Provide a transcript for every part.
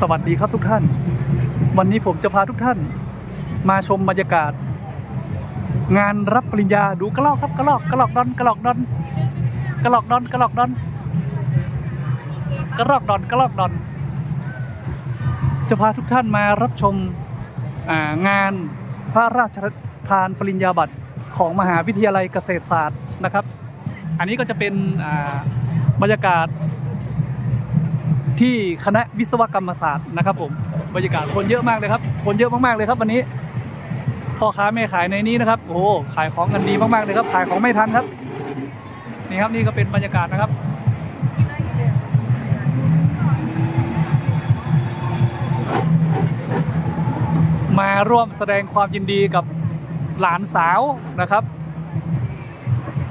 สวัสดีครับทุกท่าน วันนี้ผมจะพาทุกท่าน มาชมบรรยากาศ งานรับปริญญาดูกระลอกครับกระลอกกระลอกดอนกระลอกดอนกระลอกดอนกระลอกดอนกระลอกดอนกระลอกดอน จะพาทุกท่านมารับชมงานพระราชทานปริญญาบัตรของมหาวิทยาลัยเกษตรศาสตร์นะครับ อันนี้ก็จะเป็นบรรยากาศ ที่คณะวิศวกรรมศาสตร์นะครับผมบรรยากาศคนเยอะมากเลยครับ คนเยอะมากๆเลยครับวันนี้พ่อค้าแม่ขายในนี้นะครับโอ้ขายของกันดีมากๆเลยครับขายของไม่ทันครับ นี่ครับนี่ก็เป็นบรรยากาศนะครับมาร่วมแสดงความยินดีกับหลานสาวนะครับ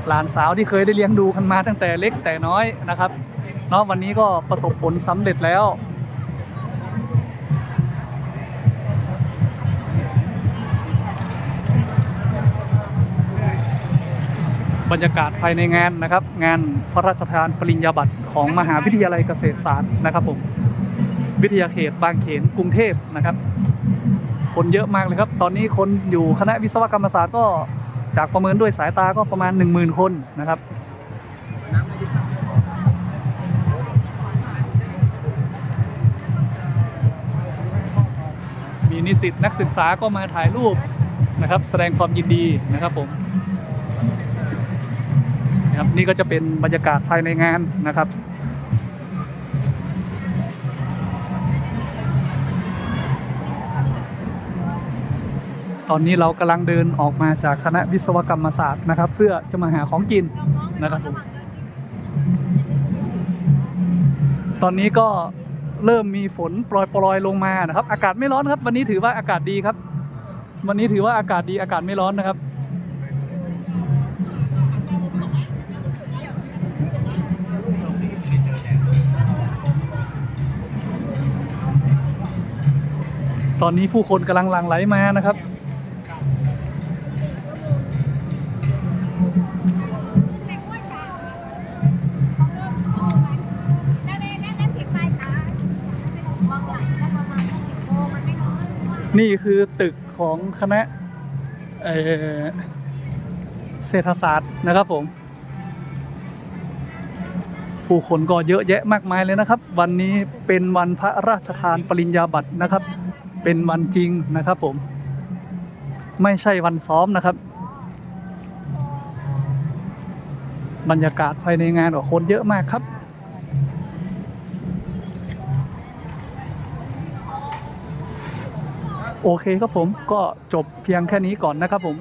หลานสาวที่เคยได้เลี้ยงดูกันมาตั้งแต่เล็กแต่น้อยนะครับ เนาะวันนี้ก็ประสบผลสำเร็จแล้ว บรรยากาศภายในงานนะครับ งานพระราชทานปริญญาบัตรของมหาวิทยาลัยเกษตรศาสตร์นะครับผมวิทยาเขตบางเขนกรุงเทพนะครับ คนเยอะมากเลยครับ ตอนนี้คนอยู่คณะวิศวกรรมศาสตร์ก็จากประเมินด้วยสายตาก็ประมาณ 10,000 คนนะครับ นิสิตนักศึกษาก็มาถ่ายรูปนะครับ แสดงความยินดีนะครับผมนะครับนี่ก็จะเป็นบรรยากาศภายในงานนะครับตอนนี้เรากำลังเดินออกมาจากคณะวิศวกรรมศาสตร์นะครับ เพื่อจะมาหาของกินนะครับผมตอนนี้ก็ เริ่มมีฝนโปรยปรยๆลงมานะครับ อากาศไม่ร้อนครับ วันนี้ถือว่าอากาศดีครับ วันนี้ถือว่าอากาศดีอากาศไม่ร้อนนะครับ ตอนนี้ผู้คนกำลังหลั่งไหลมานะครับ นี่คือตึกของคณะเศรษฐศาสตร์นะครับผม ผู้คนก็เยอะแยะมากมายเลยนะครับ วันนี้เป็นวันพระราชทานปริญญาบัตรนะครับ เป็นวันจริงนะครับผม ไม่ใช่วันซ้อมนะครับ บรรยากาศภายในงานก็คนเยอะมากครับ โอเคครับผมก็จบเพียงแค่นี้ก่อนนะครับผม